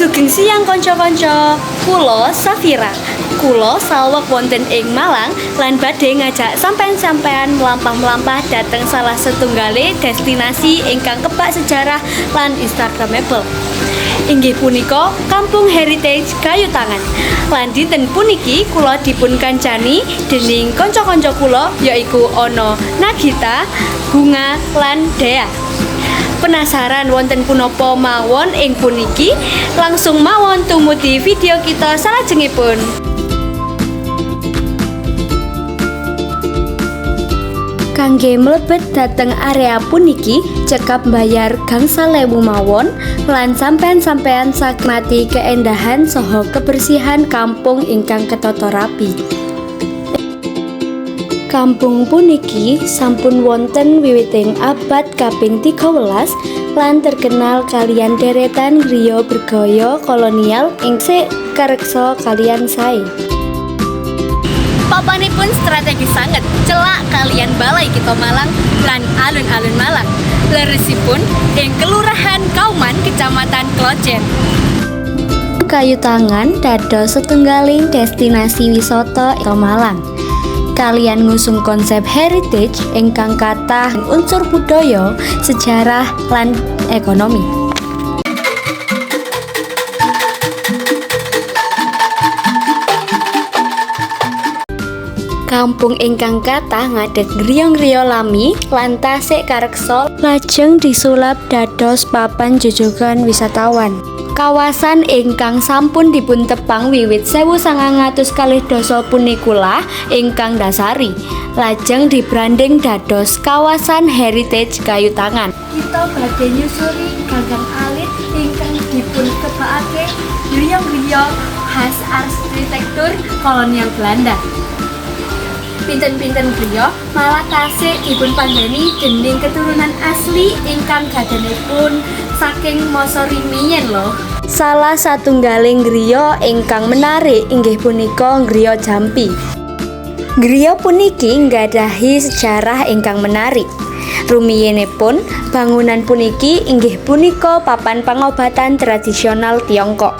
Sugeng siang kanca-kanca. Kulo Safira. Kulo saweg wonten ing Malang lan badhe ngajak sampean-sampean melampah-melampah dateng salah setunggale destinasi ingkang kebak sejarah lan instagramable. Inggih punika Kampung Heritage Kayu Tangan. Lan dinten puniki kula dipun kancani dening kanca-kanca kula yaiku ana Nagita, Bunga lan Dea. Penasaran wonten punapa mawon ing puniki? Langsung mawon tumuti video kita salajengipun. Kangge mlebet dhateng area puniki cekap bayar gangsal ewu mawon lan sampean-sampean sakmati keendahan saha kebersihan kampung ingkang ketata rapi. Kampung puniki sampun wonten wiwiting abad kaping 13 lan terkenal kalian deretan griya bergaya kolonial ing sik kareksa kalian sae. Papanipun strategis sanget celak kalian balai kita Malang lan alun-alun Malang. Leresipun ing Kelurahan Kauman Kecamatan Klojen. Kayu Tangan dados setunggaling destinasi wisata ing Malang. Kalian ngusung konsep heritage ingkang kathah unsur budaya, sejarah lan ekonomi. Kampung ingkang kathah ngadeg griya-griya lami lan tasik kareksa lajeng disulap dados papan jojogan wisatawan. Kawasan ingkang sampun dipun tepang wiwit 1900 kalih dasa punikula ingkang dasari lajeng dibranding dados kawasan heritage kayu tangan. Kita badhe nyusuri gagang alit ingkang dipun kebakake griya-griya khas arsitektur kolonial Belanda. Pinten-pinten griya malah tasih dipun panggeni dening keturunan asli ingkang gadanipun saking masa rumiyin lho. Salah satunggaling griya ingkang menarik inggih punika griya Jampi. Griya puniki nggadahi sejarah ingkang menarik. Rumiyinipun bangunan puniki inggih punika papan pangobatan tradisional Tiongkok.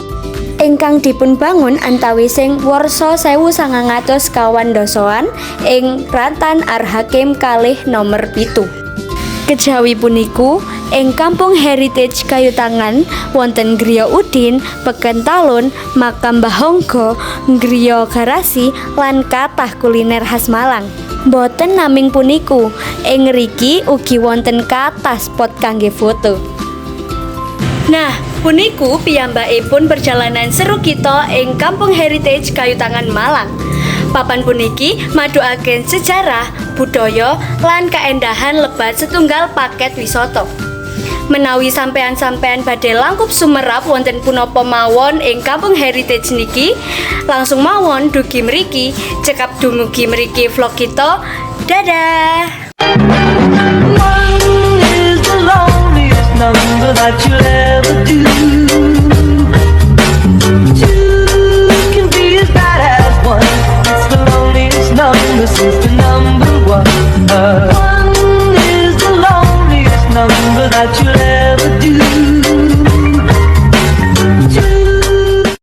ingkang dipun bangun antawising warsa 1900 kawan dosoan ing Ratan Arhakim kalih nomor pitu. Kejawi puniku, ing Kampung Heritage Kayu Tangan wonten Griya Udin, Peken Talun, Makam Bahonggo, Griya Garasi lan kathah kuliner khas Malang. Boten naming puniku, ing ngriki ugi wonten kathah spot kangge foto. Nah, puniku piyambakipun perjalanan seru kita ing Kampung Heritage Kayu Tangan Malang. Papan puniki maduaken sejarah, budaya, lan kaendahan lebat setunggal paket wisata. Menawi sampean-sampean badhe langkup sumerap wonten punapa mawon ing Kampung Heritage niki, langsung mawon dugi mriki, cekap dumugi mriki vlog kita. Dadah. that you left.